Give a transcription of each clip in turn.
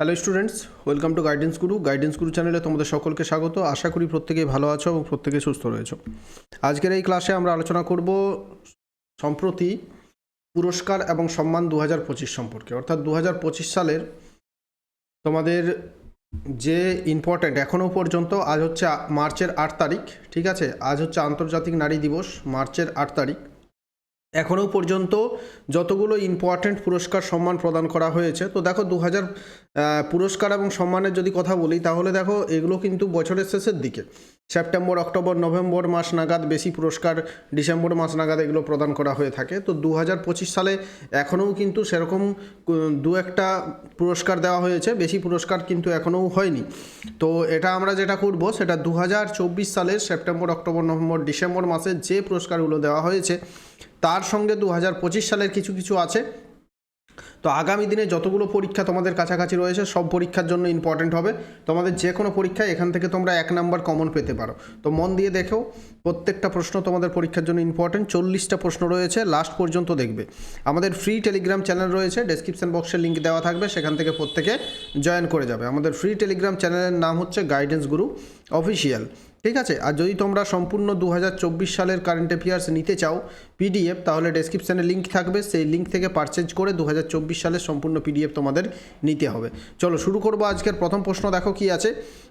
Hello students welcome to guidance guru guidance guru চ্যানেলে তোমাদের সকলকে স্বাগত। আশা করি প্রত্যেকেই ভালো আছো এবং প্রত্যেকে সুস্থ রয়েছো। আজকের এই ক্লাসে আমরা আলোচনা করব সম্প্রতি পুরস্কার এবং সম্মান দু হাজার পঁচিশ সম্পর্কে। অর্থাৎ দু হাজার পঁচিশ সালের তোমাদের যে ইম্পর্ট্যান্ট এখনও পর্যন্ত, আজ হচ্ছে মার্চের আট তারিখ, ঠিক আছে? আজ হচ্ছে আন্তর্জাতিক নারী দিবস, মার্চের আট তারিখ। এখনও পর্যন্ত যতগুলো ইম্পর্ট্যান্ট পুরস্কার সম্মান প্রদান করা হয়েছে, তো দেখো দু হাজার পুরস্কার এবং সম্মানের যদি কথা বলি, তাহলে দেখো এগুলো কিন্তু বছরের শেষের দিকে। সেপ্টেম্বর, অক্টোবর, নভেম্বর মাস নাগাদ বেশি পুরস্কার ডিসেম্বর মাস নাগাদ এগুলো প্রদান করা হয়ে থাকে। তো দু হাজার পঁচিশ সালে এখনও কিন্তু সেরকম দু একটা পুরস্কার দেওয়া হয়েছে, বেশি পুরস্কার কিন্তু এখনও হয়নি। তো এটা আমরা যেটা করব, সেটা দু হাজার চব্বিশ সালের সেপ্টেম্বর, অক্টোবর, নভেম্বর, ডিসেম্বর মাসে যে পুরস্কারগুলো দেওয়া হয়েছে, তার সঙ্গে দু হাজার পঁচিশ সালের কিছু কিছু আছে। তো আগামী দিনে যতগুলো পরীক্ষা তোমাদের কাছাকাছি রয়েছে, সব পরীক্ষার জন্য ইম্পর্টেন্ট হবে। তোমাদের যে কোনো পরীক্ষায় এখান থেকে তোমরা এক নাম্বার কমন পেতে পারো। তো মন দিয়ে দেখো, প্রত্যেকটা প্রশ্ন তোমাদের পরীক্ষার জন্য ইম্পর্টেন্ট চল্লিশটা প্রশ্ন রয়েছে লাস্ট পর্যন্ত দেখবে। আমাদের ফ্রি টেলিগ্রাম চ্যানেল রয়েছে ডেসক্রিপশন বক্সে লিঙ্ক দেওয়া থাকবে, সেখান থেকে প্রত্যেকে জয়েন করে যাবে। আমাদের ফ্রি টেলিগ্রাম চ্যানেলের নাম হচ্ছে গাইডেন্স গুরু অফিসিয়াল ঠিক আছে? আর যদি তোমরা সম্পূর্ণ দু হাজার চব্বিশ সালের কারেন্ট অ্যাফেয়ার্স নিতে চাও পিডিএফ তাহলে ডেসক্রিপশানে লিঙ্ক থাকবে। সেই লিঙ্ক থেকে পারচেজ করে দু হাজার চব্বিশ সালের সম্পূর্ণ পিডিএফ তোমাদের নিতে হবে। চলো শুরু করব আজকের প্রথম প্রশ্ন। দেখো কি আছে?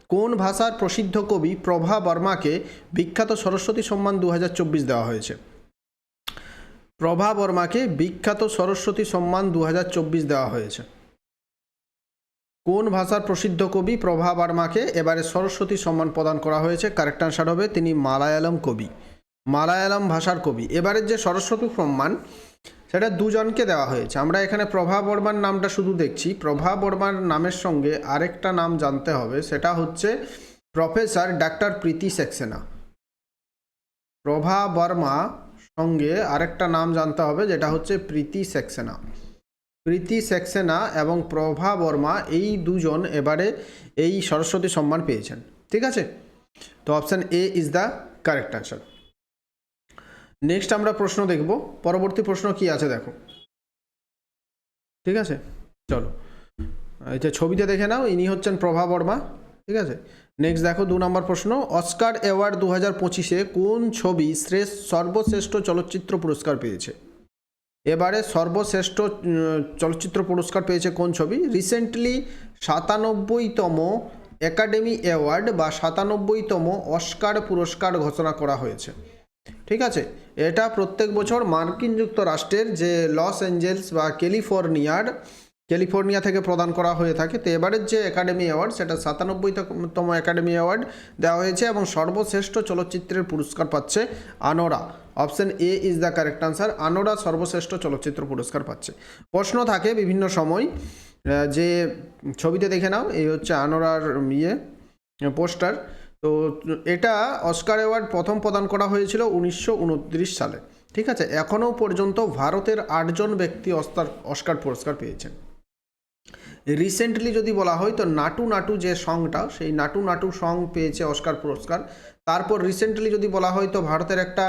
কোন ভাষার প্রসিদ্ধ কবি প্রভা বর্মাকে বিখ্যাত সরস্বতী সম্মান দু হাজার চব্বিশ দেওয়া হয়েছে? প্রভা বর্মাকে বিখ্যাত সরস্বতী সম্মান দু হাজার চব্বিশ দেওয়া হয়েছে। কোন ভাষার প্রসিদ্ধ কবি প্রভা বর্মাকে এবারে সরস্বতী সম্মান প্রদান করা হয়েছে? কারেক্ট আনসার হবে তিনি মালায়ালম কবি। মালায়ালাম ভাষার কবি। এবারের যে সরস্বতী সম্মান, সেটা দুজনকে দেওয়া হয়েছে। আমরা এখানে প্রভা বর্মার নামটা শুধু দেখছি। প্রভা বর্মার নামের সঙ্গে আরেকটা নাম জানতে হবে। সেটা হচ্ছে প্রফেসর ডাক্তার প্রীতি সেক্সেনা। প্রভা বর্মা সঙ্গে আরেকটা নাম জানতে হবে, যেটা হচ্ছে প্রীতি সেক্সেনা। প্রীতি সেক্সেনা এবং প্রভা বর্মা এই দুজন এবারে এই সরস্বতী সম্মান পেয়েছেন। ঠিক আছে? তো option A is the correct answer next আমরা প্রশ্ন দেখব। পরবর্তী প্রশ্ন কি আছে দেখো। ঠিক আছে? চলো। যে ছবিতে দেখে নাও, ইনি হচ্ছেন প্রভা বর্মা। ঠিক আছে? নেক্সট দেখো দু নম্বর প্রশ্ন। অস্কার অ্যাওয়ার্ড দু হাজার পঁচিশে কোন ছবি শ্রেষ্ঠ সর্বশ্রেষ্ঠ চলচ্চিত্র পুরস্কার পেয়েছে? এবারে সর্বশ্রেষ্ঠ চলচ্চিত্র পুরস্কার পেয়েছে কোন ছবি? রিসেন্টলি সাতানব্বইতম একাডেমি অ্যাওয়ার্ড বা সাতানব্বইতম অস্কার পুরস্কার ঘোষণা করা হয়েছে। ঠিক আছে? এটা প্রত্যেক বছর মার্কিন যুক্তরাষ্ট্রের যে লস অ্যাঞ্জেলস বা ক্যালিফোর্নিয়ার, ক্যালিফোর্নিয়া থেকে প্রদান করা হয়ে থাকে, তো এবারের যে একাডেমি অ্যাওয়ার্ড সেটা সাতানব্বইতম একাডেমি অ্যাওয়ার্ড দেওয়া হয়েছে এবং সর্বশ্রেষ্ঠ চলচ্চিত্রের পুরস্কার পাচ্ছে Anora. Option A is the correct answer Anora সর্বশ্রেষ্ঠ চলচ্চিত্র পুরস্কার পাচ্ছে। প্রশ্ন থাকে বিভিন্ন সময় যে ছবিতে দেখে নাও, এই হচ্ছে আনোরার ইয়ে পোস্টার। তো এটা অস্কার অ্যাওয়ার্ড প্রথম প্রদান করা হয়েছিল উনিশশো উনত্রিশ সালে। ঠিক আছে? এখনও পর্যন্ত ভারতের আটজন ব্যক্তি অস্কার অস্কার পুরস্কার পেয়েছেন। রিসেন্টলি যদি বলা হয়, তো নাটু নাটু যে সংটা সেই নাটু নাটু সং পেয়েছে অস্কার পুরস্কার। তারপর রিসেন্টলি যদি বলা হয়, তো ভারতের একটা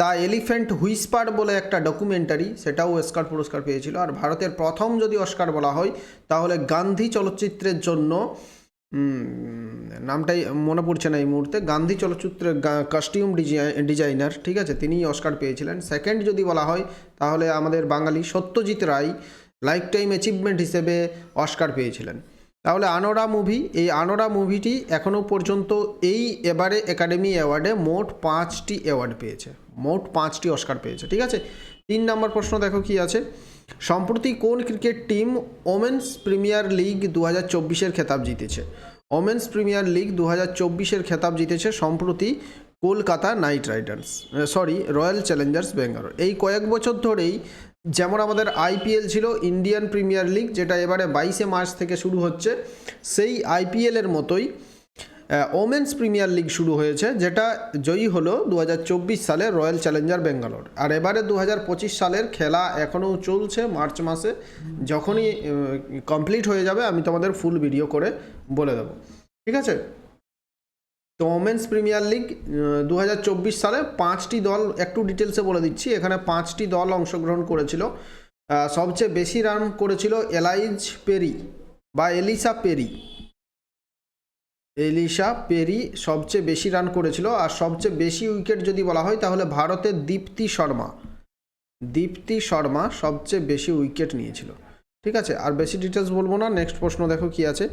দ্য এলিফ্যান্ট হুইসপার বলে একটা ডকুমেন্টারি সেটাও অস্কার পুরস্কার পেয়েছিল। আর ভারতের প্রথম যদি অস্কার বলা হয়, তাহলে গান্ধী চলচ্চিত্রের জন্য নামটাই মনে পড়ছে না এই মুহূর্তে, গান্ধী চলচ্চিত্রের কাস্টিউম ডিজাইনার ঠিক আছে? তিনি অস্কার পেয়েছিলেন। সেকেন্ড যদি বলা হয়, তাহলে আমাদের Bangali Satyajit Ray lifetime achievement হিসেবে অস্কার পেয়েছিলেন। তাহলে আনোরা মুভি এই আনোরা মুভিটি এখনও পর্যন্ত এই এবারে একাডেমি অ্যাওয়ার্ডে মোট পাঁচটি অ্যাওয়ার্ড পেয়েছে। মোট পাঁচটি অস্কার পেয়েছে, ঠিক আছে? তিন নম্বর প্রশ্ন দেখো কি আছে। সম্প্রতি কোন cricket team women's premier league দু হাজার চব্বিশের খেতাব জিতেছে? ওমেন্স প্রিমিয়ার লিগ দু হাজার চব্বিশের খেতাব জিতেছে সম্প্রতি Kolkata knight riders sorry royal challengers Bangalore এই কয়েক বছর ধরেই যেমন আমাদের আইপিএল ছিল ইন্ডিয়ান প্রিমিয়ার লিগ, যেটা এবারে বাইশে মার্চ থেকে শুরু হচ্ছে, সেই আইপিএলের মতোই ওমেন্স প্রিমিয়ার লিগ শুরু হয়েছে, যেটা জয়ী হলো দু হাজার চব্বিশ সালে রয়্যাল চ্যালেঞ্জার ব্যাঙ্গালোর আর এবারে দু হাজার পঁচিশ সালের খেলা এখনও চলছে মার্চ মাসে, যখনই কমপ্লিট হয়ে যাবে, আমি তোমাদের ফুল ভিডিও করে বলে দেবো। ঠিক আছে? তো ওমেন্স প্রিমিয়ার লিগ দু হাজার চব্বিশ সালে পাঁচটি দল, একটু ডিটেলসে বলে দিচ্ছি, এখানে পাঁচটি দল অংশগ্রহণ করেছিল। সবচেয়ে বেশি রান করেছিল এলাইজ পেরি বা এলিসা পেরি। এলিসা পেরি সবচেয়ে বেশি রান করেছিল, আর সবচেয়ে বেশি উইকেট যদি বলা হয়, তাহলে ভারতের দীপ্তি শর্মা। দীপ্তি শর্মা সবচেয়ে বেশি উইকেট নিয়েছিল। ঠিক আছে? আর বেশি ডিটেলস বলব না। নেক্সট প্রশ্ন দেখো কি আছে।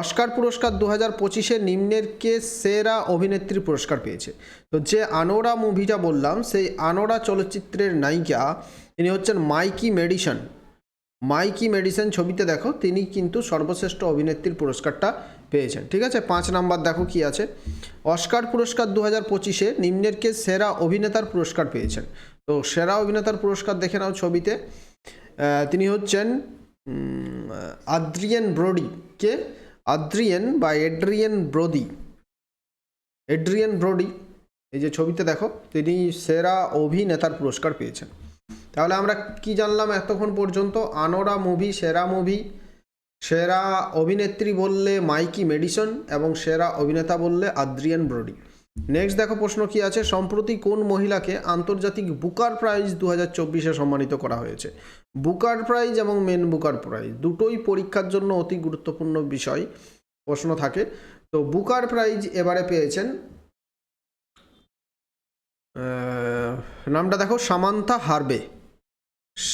অস্কার পুরস্কার দু হাজার পঁচিশে নিম্নের কে সেরা অভিনেত্রী পুরস্কার পেয়েছে? তো যে আনোরা মুভিটা বললাম, সেই আনোরা চলচ্চিত্রের নায়িকা, তিনি হচ্ছেন মাইকি মেডিসন। মাইকি মেডিসন ছবিতে দেখো, তিনি কিন্তু সর্বশ্রেষ্ঠ অভিনেত্রীর পুরস্কারটা পেয়েছেন। ঠিক আছে? পাঁচ নাম্বার দেখো কি আছে। অস্কার পুরস্কার দু হাজার পঁচিশে নিম্নের কে সেরা অভিনেতার পুরস্কার পেয়েছেন। তো সেরা অভিনেতার পুরস্কার দেখে নাও ছবিতে। তিনি হচ্ছেন আদ্রিয়েন ব্রোডি কে? আদ্রিয়েন বা এড্রিয়েন ব্রোদি এড্রিয়েন ব্রোডি, এই যে ছবিতে দেখো, তিনি সেরা অভিনেতার পুরস্কার পেয়েছেন। তাহলে আমরা কি জানলাম এতক্ষণ পর্যন্ত? আনোরা মুভি, সেরা মুভি, সেরা অভিনেত্রী বললে মাইকি মেডিসন এবং সেরা অভিনেতা বললে আদ্রিয়ান ব্রোডি। নেক্সট দেখো প্রশ্ন কি আছে? সম্প্রতি কোন মহিলাকে আন্তর্জাতিক বুকার প্রাইজ দু হাজার চব্বিশে সম্মানিত করা হয়েছে? বুকার প্রাইজ এবং মেন বুকার প্রাইজ দুটোই পরীক্ষার জন্য অতি গুরুত্বপূর্ণ বিষয়। প্রশ্ন থাকে, তো বুকার প্রাইজ এবারে পেয়েছেন নামটা দেখো, Samantha Harvey.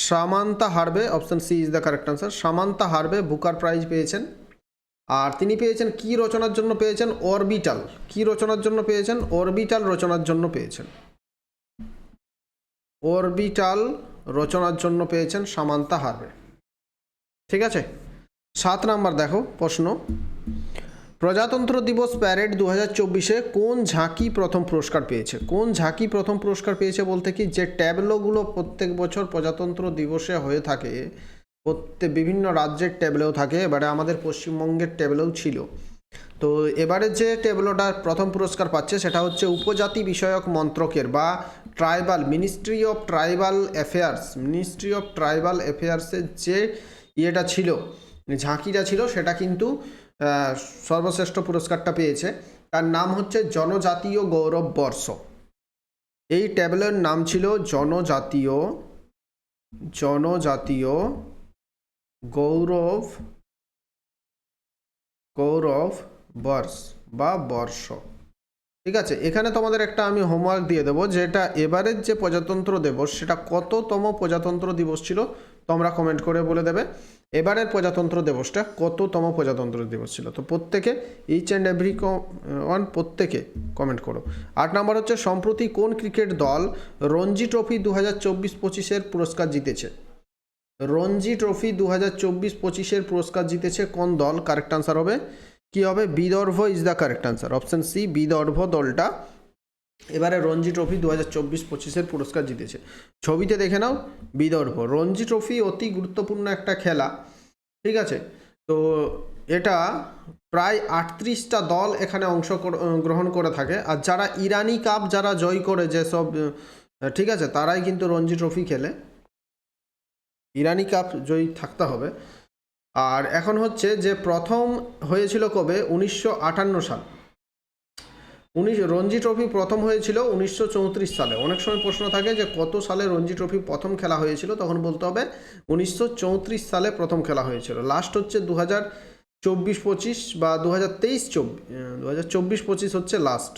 Samantha Harvey option C is the correct answer Samantha Harvey, Booker prize পেয়েছেন। আর তিনি পেয়েছেন কি রচনার জন্য পেয়েছেন? অরবিটাল কি রচনার জন্য পেয়েছেন? অরবিটাল রচনার জন্য পেয়েছেন। অরবিটাল রচনার জন্য পেয়েছেন সামান্তা হারবে। ঠিক আছে? সাত নাম্বার দেখো প্রশ্ন। প্রজাতন্ত্র দিবস প্যারেড দু হাজার চব্বিশে কোন ঝাঁকি প্রথম পুরস্কার পেয়েছে? কোন ঝাঁকি প্রথম পুরস্কার পেয়েছে বলতে কি যে ট্যাবলোগুলো প্রত্যেক বছর প্রজাতন্ত্র দিবসে হয়ে থাকে প্রত্যেক বিভিন্ন রাজ্যের ট্যাবলেও থাকে, এবারে আমাদের পশ্চিমবঙ্গের ট্যাবলেও ছিল। তো এবারে যে ট্যাবলোটা প্রথম পুরস্কার পাচ্ছে সেটা হচ্ছে উপজাতি বিষয়ক মন্ত্রকের বা tribal ministry of tribal affairs ministry of tribal অ্যাফেয়ার্সের যে ইয়েটা ছিল, ঝাঁকিটা ছিল, সেটা কিন্তু সর্বশ্রেষ্ঠ পুরস্কারটা পেয়েছে। তার নাম হচ্ছে জনজাতীয় গৌরব বর্ষ। এই ট্যাবলের নাম ছিল জনজাতীয় জনজাতীয় গৌরব গৌরব বর্ষ বা বর্ষ। ঠিক আছে, এখানে তোমাদের একটা আমি হোমওয়ার্ক দিয়ে দেবো, যেটা এবারের যে প্রজাতন্ত্র দিবস সেটা কততম প্রজাতন্ত্র দিবস ছিল, তোমরা কমেন্ট করে বলে দেবে। এবারের প্রজাতন্ত্র দিবসটা কততম প্রজাতন্ত্র দিবস ছিল, তো প্রত্যেকে ইচ অ্যান্ড এভরি ওয়ান প্রত্যেকে কমেন্ট করো। আট নম্বর হচ্ছে, সম্প্রতি কোন ক্রিকেট দল রঞ্জি ট্রফি দু হাজার চব্বিশ পঁচিশের পুরস্কার জিতেছে? রঞ্জি ট্রফি দু হাজার চব্বিশ পঁচিশের পুরস্কার জিতেছে কোন দল? কারেক্ট আনসার হবে। কি হবে? Vidarbha is the correct answer option C Vidarbha দলটা। এবারে রঞ্জি ট্রফি দু হাজার চব্বিশ পঁচিশের পুরস্কার জিতেছে। ছবিতে দেখে নাও, বিদর্ভ। রঞ্জি ট্রফি অতি গুরুত্বপূর্ণ একটা খেলা। ঠিক আছে? তো এটা প্রায় আটত্রিশটা দল এখানে অংশ গ্রহণ করে থাকে। আর যারা ইরানি কাপ যারা জয় করে যেসব, ঠিক আছে? তারাই কিন্তু রঞ্জি ট্রফি খেলে। ইরানি কাপ জয়ী থাকতে হবে। আর এখন হচ্ছে যে প্রথম হয়েছিল কবে? উনিশশো আটান্ন সাল। উনিশ, রঞ্জি ট্রফি প্রথম হয়েছিল উনিশশো চৌত্রিশ সালে। অনেক সময় প্রশ্ন থাকে যে কত সালে রঞ্জি ট্রফি প্রথম খেলা হয়েছিল? তখন বলতে হবে উনিশশো চৌত্রিশ সালে প্রথম খেলা হয়েছিল। লাস্ট হচ্ছে দু হাজার চব্বিশ পঁচিশ বা দু হাজার তেইশ দু হাজার চব্বিশ পঁচিশ হচ্ছে লাস্ট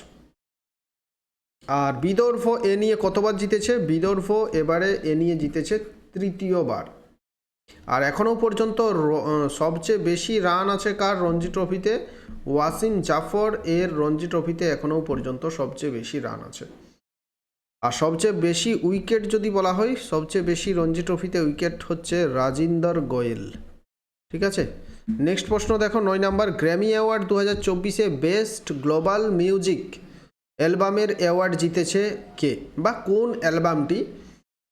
আর বিদর্ভ এ নিয়ে কতবার জিতেছে? বিদর্ভ এবারে এ নিয়ে জিতেছে তৃতীয়বার। আর এখনও পর্যন্ত সবচেয়ে বেশি রান আছে কার রঞ্জি ট্রফিতে? ওয়াসিম জাফর এর রঞ্জি ট্রফিতে এখনও পর্যন্ত সবচেয়ে বেশি রান আছে। আর সবচেয়ে বেশি উইকেট যদি বলা হয়, সবচেয়ে বেশি রঞ্জি ট্রফিতে উইকেট হচ্ছে রাজিন্দর গোয়েল। ঠিক আছে? নেক্সট প্রশ্ন দেখো, নয় নাম্বার, গ্র্যামি অ্যাওয়ার্ড দু হাজার চব্বিশে বেস্ট গ্লোবাল মিউজিক অ্যালবামের অ্যাওয়ার্ড জিতেছে কে? বা কোন অ্যালবামটি?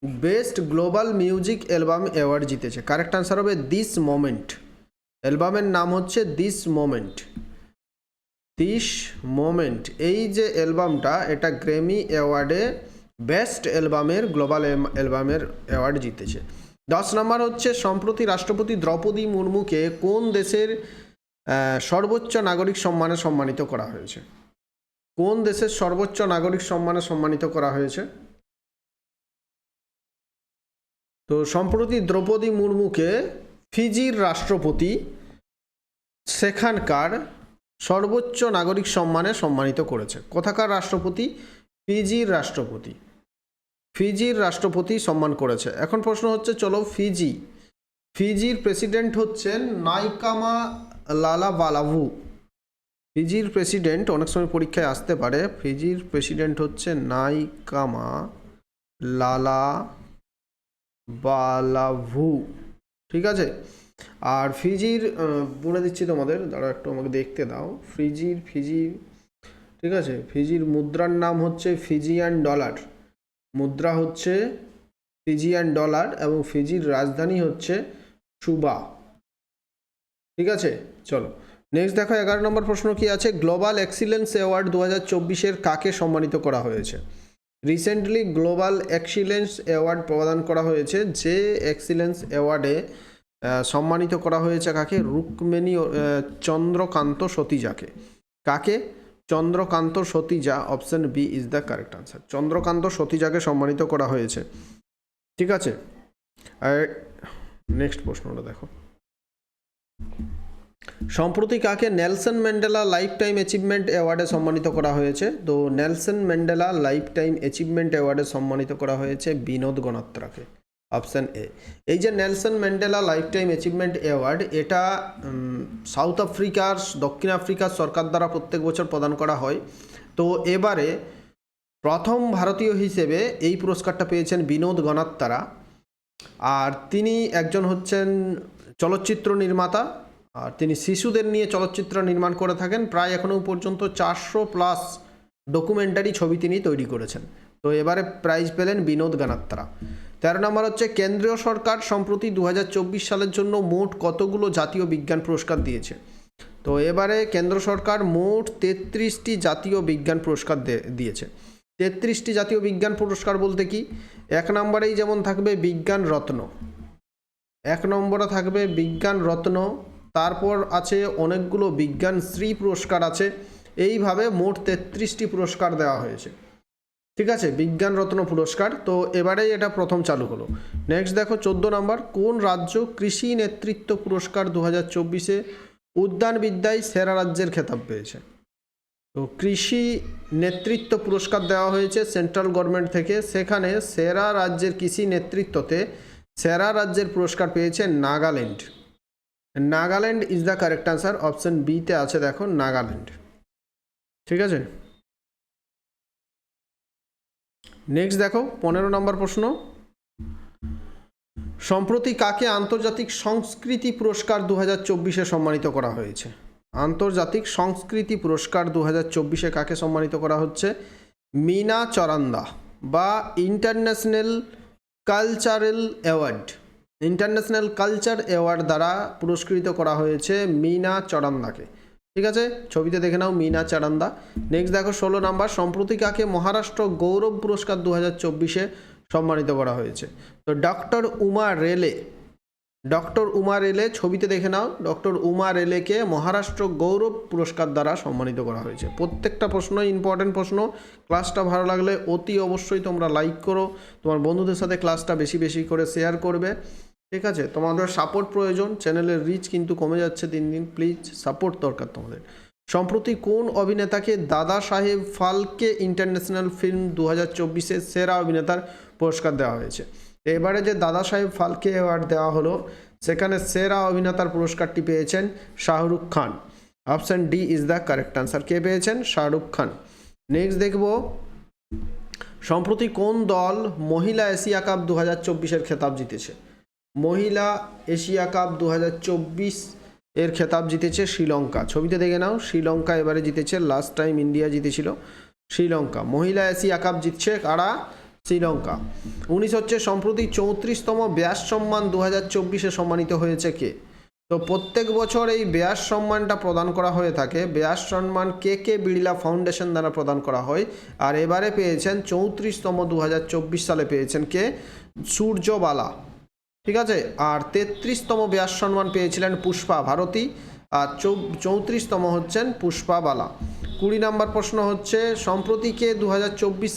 Best global music album award জিতেছে। কারেক্ট আনসার হবে দিস মোমেন্ট অ্যালবামের নাম হচ্ছে দিস মোমেন্ট দিস মোমেন্ট এই যে অ্যালবামটা, এটা গ্র্যামি অ্যাওয়ার্ডে বেস্ট অ্যালবামের, গ্লোবাল অ্যালবামের অ্যাওয়ার্ড জিতেছে। দশ নম্বর হচ্ছে, সম্প্রতি রাষ্ট্রপতি দ্রৌপদী মুর্মুকে কোন দেশের সর্বোচ্চ নাগরিক সম্মানে সম্মানিত করা হয়েছে? কোন দেশের সর্বোচ্চ নাগরিক সম্মানে সম্মানিত করা হয়েছে? তো সম্প্রতি দ্রৌপদী মুর্মুকে ফিজির রাষ্ট্রপতি সেখানকার সর্বোচ্চ নাগরিক সম্মানে সম্মানিত করেছে। কোথাকার রাষ্ট্রপতি? ফিজির রাষ্ট্রপতি। ফিজির রাষ্ট্রপতি সম্মান করেছে। এখন প্রশ্ন হচ্ছে, চলো ফিজি। ফিজির প্রেসিডেন্ট হচ্ছেন নাইকামা লালা বালাভু ফিজির প্রেসিডেন্ট অনেক সময় পরীক্ষায় আসতে পারে। ফিজির প্রেসিডেন্ট হচ্ছে নাইকামা লালা বালাভু। ঠিক আছে? আর ফিজির বলে দিচ্ছি তোমাদের দাঁড়া একটু আমাকে দেখতে দাও। ফিজির, ফিজি, ঠিক আছে? ফিজির মুদ্রার নাম হচ্ছে ফিজিয়ান ডলার। মুদ্রা হচ্ছে ফিজিয়ান ডলার এবং ফিজির রাজধানী হচ্ছে সুবা। ঠিক আছে? চলো। নেক্সট দেখো, এগারো নম্বর প্রশ্ন কি আছে? গ্লোবাল এক্সিলেন্স অ্যাওয়ার্ড দু হাজার চব্বিশের কাকে সম্মানিত করা হয়েছে? রিসেন্টলি গ্লোবাল এক্সিলেন্স অ্যাওয়ার্ড প্রদান করা হয়েছে। যে এক্সিলেন্স অ্যাওয়ার্ডে সম্মানিত করা হয়েছে কাকে? রুক্মিণী আহ, চন্দ্রকান্ত সতীজাকে। কাকে? Chandrakant Sathija option B is the correct answer Chandrakant সতীজাকে সম্মানিত করা হয়েছে। ঠিক আছে? নেক্সট প্রশ্নটা দেখো। সম্প্রতি কাকে Nelson Mandela lifetime achievement অ্যাওয়ার্ডে সম্মানিত করা হয়েছে? তো Nelson Mandela lifetime achievement অ্যাওয়ার্ডে সম্মানিত করা হয়েছে বিনোদ গণাত্রাকে অপশান এ। এই যে Nelson Mandela lifetime achievement award, এটা সাউথ আফ্রিকার, দক্ষিণ আফ্রিকার সরকার দ্বারা প্রত্যেক বছর প্রদান করা হয়। তো এবারে প্রথম ভারতীয় হিসেবে এই পুরস্কারটা পেয়েছেন বিনোদ গণাত্তারা আর তিনি একজন হচ্ছেন চলচ্চিত্র নির্মাতা আর তিনি শিশুদের নিয়ে চলচ্চিত্র নির্মাণ করে থাকেন। প্রায় এখনও পর্যন্ত চারশো প্লাস ডকুমেন্টারি ছবি তিনি তৈরি করেছেন। তো এবারে প্রাইজ পেলেন বিনোদ গানাত্তারা তেরো নম্বর হচ্ছে, কেন্দ্রীয় সরকার সম্প্রতি দু হাজার চব্বিশ সালের জন্য মোট কতগুলো জাতীয় বিজ্ঞান পুরস্কার দিয়েছে? তো এবারে কেন্দ্র সরকার মোট তেত্রিশটি জাতীয় বিজ্ঞান পুরস্কার দিয়েছে। তেত্রিশটি জাতীয় বিজ্ঞান পুরস্কার বলতে কি? এক নম্বরেই যেমন থাকবে বিজ্ঞান রত্ন। এক নম্বরে থাকবে বিজ্ঞান রত্ন তারপর আছে অনেকগুলো বিজ্ঞান শ্রী পুরস্কার আছে। এইভাবে মোট তেত্রিশটি পুরস্কার দেওয়া হয়েছে। ঠিক আছে, বিজ্ঞান রত্ন পুরস্কার। তো এবারেই এটা প্রথম চালু হলো। নেক্সট দেখো, চোদ্দ নম্বর। কোন রাজ্য কৃষি নেতৃত্ব পুরস্কার দু হাজার চব্বিশে উদ্যানবিদ্যায় সেরা রাজ্যের খেতাব পেয়েছে? তো কৃষি নেতৃত্ব পুরস্কার দেওয়া হয়েছে সেন্ট্রাল গভর্নমেন্ট থেকে। সেখানে সেরা রাজ্যের কৃষি নেতৃত্বতে সেরা রাজ্যের পুরস্কার পেয়েছে Nagaland. Nagaland is the correct answer, option বিতে আছে দেখো নাগাল্যান্ড। ঠিক আছে? নেক্সট দেখো, পনেরো নম্বর প্রশ্ন। সম্প্রতি কাকে আন্তর্জাতিক সংস্কৃতি পুরস্কার দু হাজার চব্বিশে সম্মানিত করা হয়েছে? আন্তর্জাতিক সংস্কৃতি পুরস্কার দু হাজার চব্বিশে কাকে সম্মানিত করা হচ্ছে? মিনা চরান্দা বা international cultural award international culture award দ্বারা পুরস্কৃত করা হয়েছে মিনা চরান্দাকে ঠিক আছে? ছবিতে দেখে নাও মিনা চারান্দা নেক্সট দেখো, ষোলো নাম্বার। সম্প্রতি কাকে মহারাষ্ট্র গৌরব পুরস্কার দু হাজার চব্বিশে সম্মানিত করা হয়েছে? তো ডক্টর উমা রেলে, ডক্টর উমা রেলে ছবিতে দেখে নাও, ডক্টর উমা রেলেকে মহারাষ্ট্র গৌরব পুরস্কার দ্বারা সম্মানিত করা হয়েছে। প্রত্যেকটা প্রশ্ন ইম্পর্টেন্ট প্রশ্ন। ক্লাসটা ভালো লাগলে অতি অবশ্যই তোমরা লাইক করো। তোমার বন্ধুদের সাথে ক্লাসটা বেশি বেশি করে শেয়ার করবে। ঠিক আছে? তোমাদের সাপোর্ট প্রয়োজন চ্যানেলের রিচ কিন্তু কমে যাচ্ছে দিন দিন। প্লিজ সাপোর্ট দরকার তোমাদের। সম্প্রতি কোন অভিনেতাকে দাদা সাহেব ফালকে ইন্টারন্যাশনাল ফিল্ম দু হাজার সেরা অভিনেতার পুরস্কার দেওয়া হয়েছে? এবারে যে দাদা সাহেব ফালকে অ্যাওয়ার্ড দেওয়া হলো, সেখানে সেরা অভিনেতার পুরস্কারটি পেয়েছেন Shahrukh Khan. Option D is the correct answer কে পেয়েছেন? শাহরুখ খান। নেক্সট দেখব। সম্প্রতি কোন দল মহিলা এশিয়া কাপ দু হাজার চব্বিশের খেতাব জিতেছে? মহিলা এশিয়া কাপ দু এর খেতাব জিতেছে শ্রীলঙ্কা। ছবিতে দেখে নাও, শ্রীলঙ্কা এবারে জিতেছে লাস্ট টাইম ইন্ডিয়া জিতেছিল শ্রীলঙ্কা। মহিলা এশিয়া কাপ জিতছে কারা? শ্রীলঙ্কা। উনিশ হচ্ছে সম্প্রতি চৌত্রিশতম ব্যাস সম্মান দু হাজার চব্বিশে সম্মানিত হয়েছে কে? তো প্রত্যেক বছর এই ব্যাস সম্মানটা প্রদান করা হয়ে থাকে। ব্যাস সম্মান কে কে বিড়লা ফাউন্ডেশন দ্বারা প্রদান করা হয়? আর এবারে পেয়েছেন চৌত্রিশতম দু হাজার চব্বিশ সালে পেয়েছেন কে? সূর্যবালা। ঠিক আছে? আর তেত্রিশতম ব্যাস সম্মান পেয়েছিলেন পুষ্পা ভারতী, আর চৌ, চৌত্রিশতম হচ্ছেন পুষ্পা বালা। কুড়ি নম্বর প্রশ্ন হচ্ছে সম্প্রতিকে দু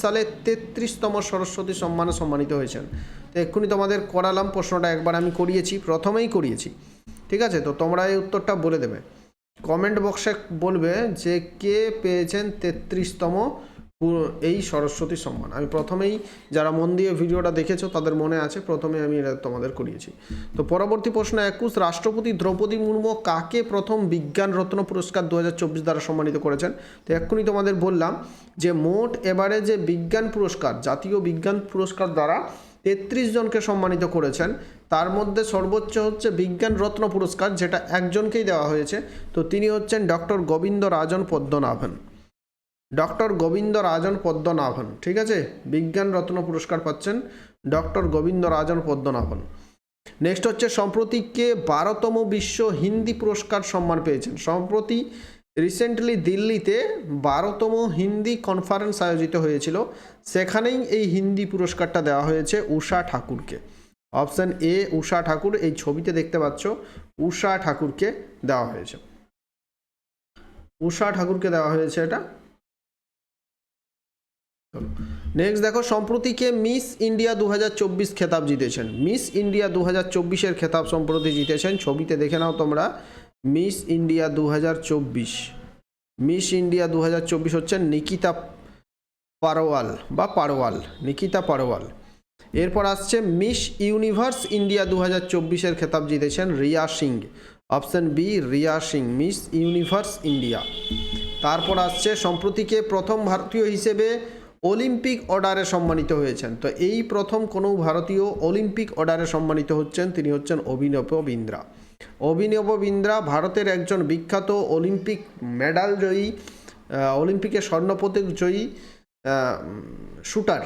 সালে তেত্রিশতম সরস্বতী সম্মানে সম্মানিত হয়েছেন? তো এক্ষুনি তোমাদের করালাম প্রশ্নটা, একবার আমি করিয়েছি, প্রথমেই করিয়েছি। ঠিক আছে? তো তোমরা এই উত্তরটা বলে দেবে। কমেন্ট বক্সে বলবে যে কে পেয়েছেন তেত্রিশতম এই সরস্বতী সম্মান। আমি প্রথমেই যারা মন দিয়ে ভিডিওটা দেখেছ, তাদের মনে আছে, প্রথমে আমি এটা তোমাদের করিয়েছি। তো পরবর্তী প্রশ্ন একুশ, রাষ্ট্রপতি দ্রৌপদী মুর্মু কাকে প্রথম বিজ্ঞান রত্ন পুরস্কার দু হাজার চব্বিশ দ্বারা সম্মানিত করেছেন? তো এক্ষুনি তোমাদের বললাম যে মোট এবারে যে বিজ্ঞান পুরস্কার, জাতীয় বিজ্ঞান পুরস্কার দ্বারা তেত্রিশ জনকে সম্মানিত করেছেন। তার মধ্যে সর্বোচ্চ হচ্ছে বিজ্ঞান রত্ন পুরস্কার, যেটা একজনকেই দেওয়া হয়েছে। তো তিনি হচ্ছেন ডক্টর গোবিন্দ রাজন পদ্মনাভন। ডক্টর গোবিন্দ রাজন পদ্মনাভন, ঠিক আছে? বিজ্ঞান রত্ন পুরস্কার পাচ্ছেন ডক্টর গোবিন্দ রাজন পদ্মনাভন। নেক্সট হচ্ছে, সম্প্রতি কে বারোতম বিশ্ব হিন্দি পুরস্কার সম্মান পেয়েছেন? সম্প্রতি রিসেন্টলি দিল্লিতে বারোতম হিন্দি কনফারেন্স আয়োজিত হয়েছিল। সেখানেই এই হিন্দি পুরস্কারটা দেওয়া হয়েছে উষা ঠাকুরকে। অপশান এ উষা ঠাকুর, এই ছবিতে দেখতে পাচ্ছ, উষা ঠাকুরকে দেওয়া হয়েছে। উষা ঠাকুরকে দেওয়া হয়েছে এটা। নেক্সট দেখো, সম্প্রতি কে মিস ইন্ডিয়া দু হাজার চব্বিশ খেতাব জিতেছেন। মিস ইন্ডিয়া দু হাজার চব্বিশের খেতাব সম্প্রতি জিতেছেন। ছবিতে দেখে নাও তোমরা, মিস ইন্ডিয়া দু হাজার চব্বিশ। মিস ইন্ডিয়া দু হচ্ছেন নিকিতা পারোয়াল বা পারোয়াল নিকিতা পারোয়াল এরপর আসছে মিস ইউনিভার্স ইন্ডিয়া দু হাজার চব্বিশের খেতাব জিতেছেন Riya Singh. Option B, Riya Singh, Miss Universe India. তারপর আসছে সম্প্রতিকে প্রথম ভারতীয় হিসেবে অলিম্পিক অর্ডারে সম্মানিত হয়েছেন। তো এই প্রথম কোনো ভারতীয় অলিম্পিক অর্ডারে সম্মানিত হচ্ছেন তিনি হচ্ছেন অভিনব বিন্দ্রা। অভিনব বিন্দ্রা ভারতের একজন বিখ্যাত অলিম্পিক মেডাল জয়ী অলিম্পিকে স্বর্ণপদক জয়ী শুটার।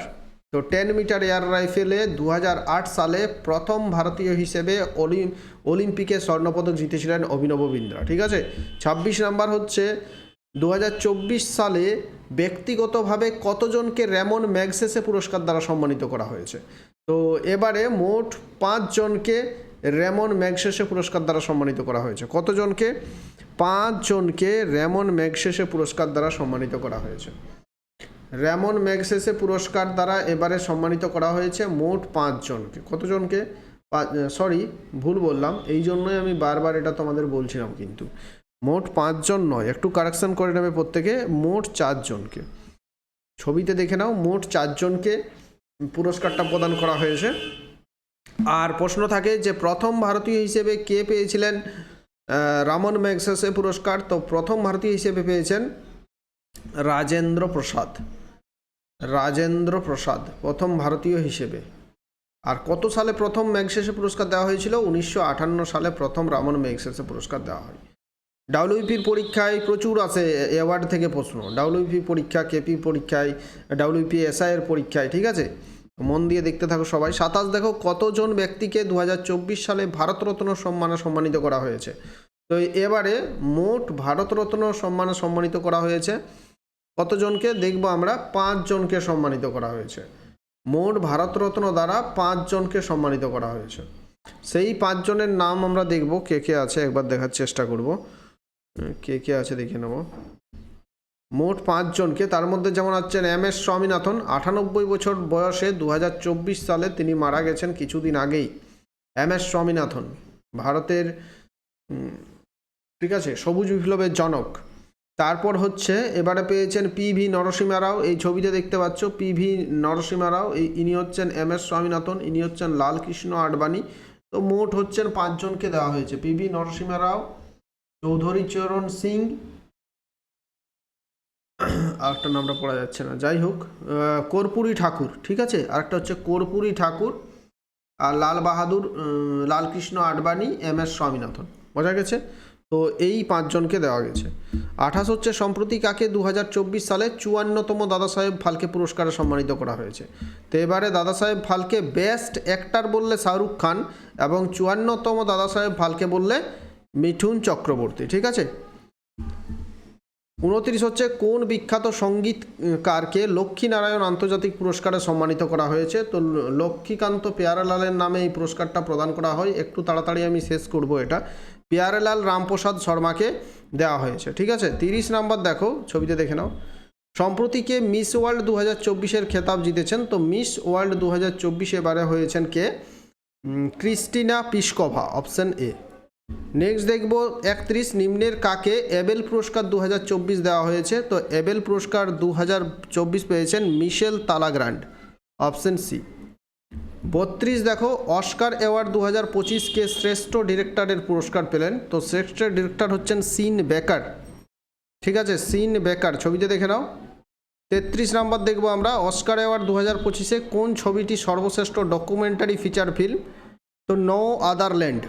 তো টেন মিটার এয়ার রাইফেলে দু হাজার আট সালে প্রথম ভারতীয় হিসেবে অলিম অলিম্পিকে স্বর্ণপদক জিতেছিলেন অভিনব বিন্দ্রা। ঠিক আছে? ছাব্বিশ নাম্বার হচ্ছে দু হাজার চব্বিশ সালে ব্যক্তিগতভাবে কতজনকে র্যামন ম্যাগসেসে পুরস্কার দ্বারা সম্মানিত করা হয়েছে? তো এবারে মোট পাঁচজনকে র্যামন ম্যাগসেসে পুরস্কার দ্বারা সম্মানিত করা হয়েছে। কতজনকে? পাঁচজনকে র্যামন ম্যাগসেসে পুরস্কার দ্বারা সম্মানিত করা হয়েছে। র্যামন ম্যাগসেসে পুরস্কার দ্বারা এবারে সম্মানিত করা হয়েছে মোট পাঁচজনকে। কতজনকে? সরি, ভুল বললাম। এই জন্যই আমি বারবার এটা তোমাদের বলছিলাম কিন্তু। মোট পাঁচজন নয়, একটু কারেকশন করে নেবে প্রত্যেকে, মোট চারজনকে। ছবিতে দেখে নাও, মোট চারজনকে পুরস্কারটা প্রদান করা হয়েছে। আর প্রশ্ন থাকে যে, প্রথম ভারতীয় হিসেবে কে পেয়েছিলেন? রামন ম্যাগসেসে পুরস্কার। তো প্রথম ভারতীয় হিসেবে পেয়েছেন রাজেন্দ্র প্রসাদ। রাজেন্দ্র প্রসাদ, প্রথম ভারতীয় হিসেবে। আর কত সালে প্রথম ম্যাগসেসে পুরস্কার দেওয়া হয়েছিল? উনিশশো আটান্ন সালে প্রথম রামন ম্যাগসেসে পুরস্কার দেওয়া হয়। ডাব্লিউপির পরীক্ষায় প্রচুর আছে অ্যাওয়ার্ড থেকে প্রশ্ন। ডাব্লিউপি পরীক্ষা, কেপি পরীক্ষায় ডাব্লিউপি এসআইয়ের পরীক্ষায়, ঠিক আছে? মন দিয়ে দেখতে থাকো সবাই। সাতাশ, দেখো, কতজন ব্যক্তিকে দু হাজার চব্বিশ সালে ভারতরত্ন সম্মানে সম্মানিত করা হয়েছে? তো এবারে মোট ভারতরত্ন সম্মানে সম্মানিত করা হয়েছে। কতজনকে? দেখব আমরা, পাঁচজনকে সম্মানিত করা হয়েছে। মোট ভারতরত্ন দ্বারা পাঁচজনকে সম্মানিত করা হয়েছে। সেই পাঁচজনের নাম আমরা দেখব, কে কে আছে, একবার দেখার চেষ্টা করব। কে কে আছে দেখে নেব? মোট পাঁচজনকে, তার মধ্যে যেমন আছেন এম এস স্বামীনাথন, আটানব্বই বছর বয়সে দু হাজার চব্বিশ সালে তিনি মারা গেছেন কিছুদিন আগেই। এম এস স্বামীনাথন, ভারতের ঠিক আছে, সবুজ বিপ্লবের জনক। তারপর হচ্ছে, এবারে পেয়েছেন পি ভি নরসিমা রাও, এই ছবিতে দেখতে পাচ্ছ, পি ভি নরসিমা রাও, এই ইনি হচ্ছেন এম এস স্বামীনাথন, ইনি হচ্ছেন লালকৃষ্ণ আডবাণী। তো মোট হচ্ছেন পাঁচজনকে দেওয়া হয়েছে, পি ভি নরসিমা রাও চৌধুরী চরণ সিং। আরেকটা নামটা পড়া যাচ্ছে না। যাই হোক কর্পূরী ঠাকুর, ঠিক আছে? আরেকটা হচ্ছে কর্পূরী ঠাকুর আর লাল বাহাদুর লালকৃষ্ণ আডবাণী, এম এস স্বামীনাথন। বোঝা গেছে? তো এই পাঁচজনকে দেওয়া গেছে। আঠাশ হচ্ছে সম্প্রতি কাকে দু হাজার চব্বিশ সালে চুয়ান্নতম দাদা সাহেব ফালকে পুরস্কারে সম্মানিত করা হয়েছে। তো এবারে দাদা সাহেব ফালকে বেস্ট অ্যাক্টার বললে শাহরুখ খান এবং চুয়ান্নতম দাদা সাহেব ফালকে বললে মিঠুন চক্রবর্তী, ঠিক আছে? উনত্রিশ হচ্ছে কোন বিখ্যাত সঙ্গীতকারকে লক্ষ্মীনারায়ণ আন্তর্জাতিক পুরস্কারে সম্মানিত করা হয়েছে? তো লক্ষ্মীকান্ত পেয়ারালালের নামে এই পুরস্কারটা প্রদান করা হয়। একটু তাড়াতাড়ি আমি শেষ করব এটা। পেয়ারেলাল রামপ্রসাদ শর্মাকে দেওয়া হয়েছে, ঠিক আছে? তিরিশ নাম্বার দেখো, ছবিতে দেখে নাও। সম্প্রতিকে মিস ওয়ার্ল্ড দু হাজার চব্বিশের খেতাব জিতেছেন? তো মিস ওয়ার্ল্ড দু হাজার চব্বিশে এবারে হয়েছেন কে? Kristina Piskova option A. Next দেখব একত্রিশ নিম্নের কাকে এবেল পুরস্কার দু হাজার চব্বিশ দেওয়া হয়েছে। তো এবেল পুরস্কার দু হাজার চব্বিশ পেয়েছেন মিশেল তালাগ্রান্ড অপশন সি বত্রিশ দেখো অস্কার অ্যাওয়ার্ড দু হাজার পঁচিশকে শ্রেষ্ঠ ডিরেক্টরের পুরস্কার পেলেন। তো শ্রেষ্ঠ ডিরেক্টর হচ্ছেন সিন বেকার ঠিক আছে সিন বেকার ছবিতে দেখে নাও। তেত্রিশ নাম্বার দেখব আমরা অস্কার অ্যাওয়ার্ড দু হাজার পঁচিশে কোন ছবিটি সর্বশ্রেষ্ঠ ডকুমেন্টারি ফিচার ফিল্ম তো নো আদারল্যান্ড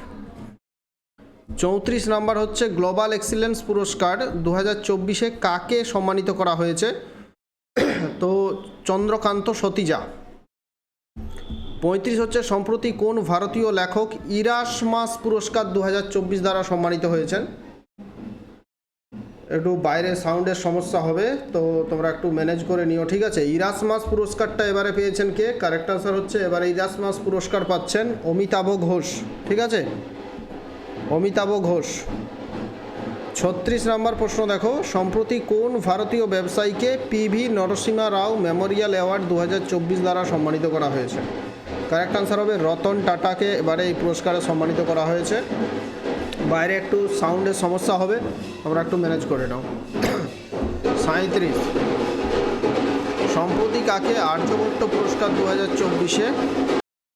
চৌত্রিশ নাম্বার হচ্ছে গ্লোবাল এক্সিলেন্স পুরস্কার দু হাজার চব্বিশে কাকে সম্মানিত করা হয়েছে? তো চন্দ্রকান্ত সতীজা। পঁয়ত্রিশ হচ্ছে সম্প্রতি কোন ভারতীয় লেখক ইরাসমাস পুরস্কার দু হাজার চব্বিশ দ্বারা সম্মানিত হয়েছেন? একটু বাইরে সাউন্ডের সমস্যা হবে, তো তোমরা একটু ম্যানেজ করে নিও, ঠিক আছে? ইরাসমাস পুরস্কারটা এবারে পেয়েছেন কে? কারেক্ট আনসার হচ্ছে এবারে ইরাসমাস পুরস্কার পাচ্ছেন অমিতাভ ঘোষ, ঠিক আছে? অমিতাভ ঘোষ। ছত্রিশ নম্বর প্রশ্ন দেখো। সম্প্রতি কোন ভারতীয় ব্যবসায়ীকে P V Narasimha Rao memorial award দু হাজার চব্বিশ দ্বারা সম্মানিত করা হয়েছে? কারেক্ট আনসার হবে রতন টাটাকে এবারে এই পুরস্কারে সম্মানিত করা হয়েছে। বাইরে একটু সাউন্ডের সমস্যা হবে আমরা একটু ম্যানেজ করে নাও। সাঁত্রিশ সম্প্রতি কাকে আর্যভট্ট পুরস্কার দু হাজার চব্বিশে